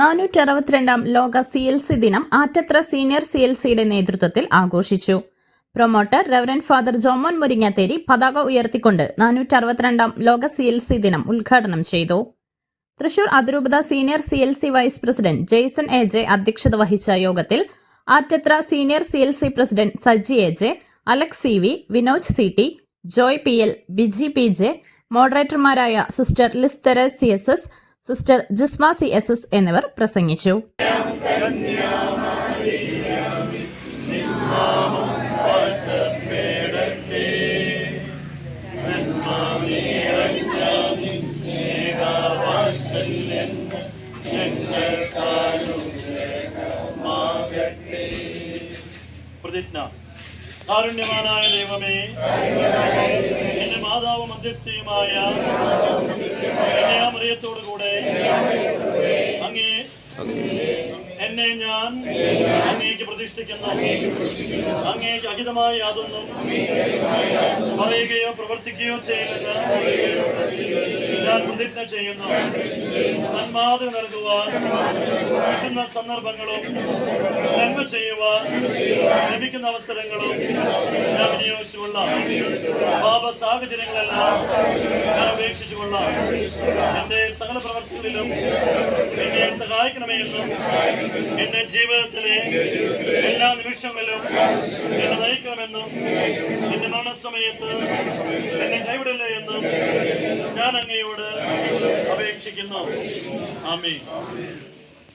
നാനൂറ്റി അറുപത്തിരണ്ടാം ലോക C L C ദിനം ആറ്റത്ര സീനിയർ സി എൽ സിയുടെ നേതൃത്വത്തിൽ ആഘോഷിച്ചു. Promoter reverend father Jomon Muringatheri പതാക ഉയർത്തിക്കൊണ്ട് നാനൂറ്റി അറുപത്തിരണ്ടാം ലോക സി എൽ സി ദിനം ഉദ്ഘാടനം ചെയ്തു. തൃശൂർ അതിരൂപത senior C L C vice president Jaison A J അധ്യക്ഷത വഹിച്ച യോഗത്തിൽ Attathra senior C L C president Saji A J Alex C V Vinoj C T Joy P L Biji P J മോഡറേറ്റർമാരായ sister Liz C S S sister Jisma C S S എന്നിവർ പ്രസംഗിച്ചു. പ്രതിജ്ഞ. കാരുണ്യവാനായ ദൈവമേ എന്റെ മാതാവ് മധ്യസ്ഥയുമായ എന്നെ ഞാൻ അങ്ങേക്ക് പ്രതിഷ്ഠിക്കുന്നു. അങ്ങേക്ക് അഹിതമായ യാതൊന്നും പറയുകയോ പ്രവർത്തിക്കുകയോ ചെയ്യുന്നത് ഞാൻ പ്രതിജ്ഞ ചെയ്യുന്നു. സന്മാതം നൽകുവാൻ കിട്ടുന്ന സന്ദർഭങ്ങളും നന്മ ചെയ്യുവാൻ ലഭിക്കുന്ന അവസരങ്ങളും ഞാൻ വിനിയോഗിച്ചുകൊള്ള. പാപ സാഹചര്യങ്ങളെല്ലാം ഞാൻ ഉപേക്ഷിച്ചുകൊള്ള. എന്റെ സകല പ്രവർത്തികളിലും എന്നും എന്റെ ജീവിതത്തിലെ എല്ലാ നിമിഷങ്ങളിലും എന്നെ നയിക്കണമെന്നും എന്റെ മരണസമയത്ത് എന്നെ കൈവിടില്ല എന്നും ഞാൻ അങ്ങയോട് അപേക്ഷിക്കുന്നു. ആമേ